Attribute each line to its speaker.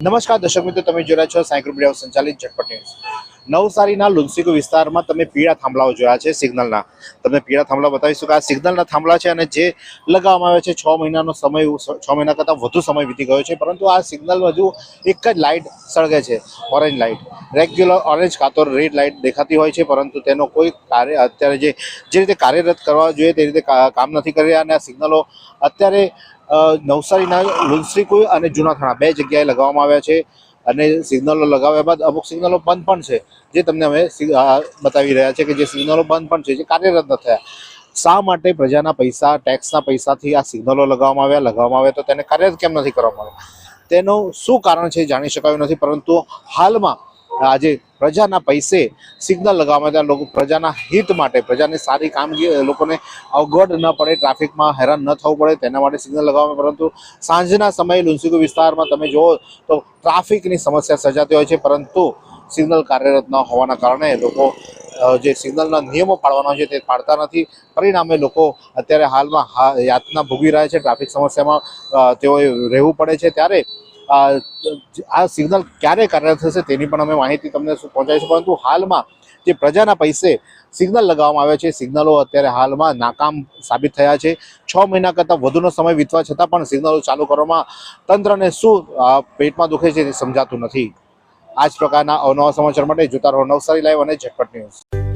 Speaker 1: નમસ્કાર દર્શક મિત્રો તમે જોયા છો સાયકલ મીડિયા સંચાલિત ઝટપટ ન્યૂઝ. નવસારીના લુન્સીકુ વિસ્તારમાં તમે પીળા થાંભલાઓ જોયા છે સિગ્નલના. તમને પીળા થાંભલા બતાવીશું કે આ સિગ્નલના થાંભલા છે અને જે લગાવવામાં આવે છે, છ મહિનાનો સમય છ મહિના કરતાં વધુ સમય વીતી ગયો છે, પરંતુ આ સિગ્નલ હજુ એક જ લાઇટ સળગે છે, ઓરેન્જ લાઇટ. રેગ્યુલર ઓરેન્જ કાં રેડ લાઇટ દેખાતી હોય છે, પરંતુ તેનો કોઈ કાર્ય અત્યારે જે જે રીતે કાર્યરત કરવા જોઈએ તે રીતે કામ નથી કરી રહ્યા અને આ સિગ્નલો અત્યારે નવસારીના લુન્સીકુ અને જૂના થાણા બે જગ્યાએ લગાવવામાં આવ્યા છે. અને સિગ્નલો લગાવ્યા બાદ અમુક સિગ્નલો બંધ પણ છે. જે તમને અમે બતાવી રહ્યા છે કે જે સિગ્નલો બંધ પણ છે, જે કાર્યરત ન થયા શા માટે પ્રજાના પૈસા ટેક્સના પૈસાથી આ સિગ્નલો લગાવવામાં આવ્યા લગાવવામાં આવ્યા તો તેને કાર્યરત કેમ નથી કરવામાં આવ્યા તેનું શું કારણ છે જાણી શકાયું નથી, પરંતુ હાલમાં આજે પ્રજાના પૈસે સિગ્નલ લગાવવામાં આવ્યા લોકો પ્રજાના હિત માટે, પ્રજાની સારી કામગીરી લોકોને અવગડ ન પડે, ટ્રાફિકમાં હેરાન ન થવું પડે, તેના માટે સિગ્નલ લગાવવામાં પરંતુ સાંજના સમયે લુન્સીકુ વિસ્તારમાં તમે જુઓ તો ટ્રાફિકની સમસ્યા સર્જાતી હોય છે, પરંતુ સિગ્નલ કાર્યરત ન હોવાના કારણે લોકો જે સિગ્નલના નિયમો પાળવાના હોય છે તે પાડતા નથી. પરિણામે લોકો અત્યારે હાલમાં યાતના ભોગવી રહ્યા છે, ટ્રાફિક સમસ્યામાં તેઓએ રહેવું પડે છે. ત્યારે આ સિગ્નલ ક્યારે કાર્યરત થશે તેની પણ અમે માહિતી તમને પહોંચાડીશું પરંતુ હાલમાં જે પ્રજાના પૈસે સિગ્નલ લગાવવામાં આવ્યા છે, સિગ્નલો અત્યારે હાલમાં નાકામ સાબિત થયા છે. છ મહિના કરતાં વધુનો સમય વીતવા છતાં પણ સિગ્નલો ચાલુ કરવામાં તંત્રને શું પેટમાં દુખે છે તે સમજાતું નથી. આ જ પ્રકારના અવનવા સમાચાર માટે જોતા રહો નવસારી લાઈવ અને ઝટપટ ન્યૂઝ.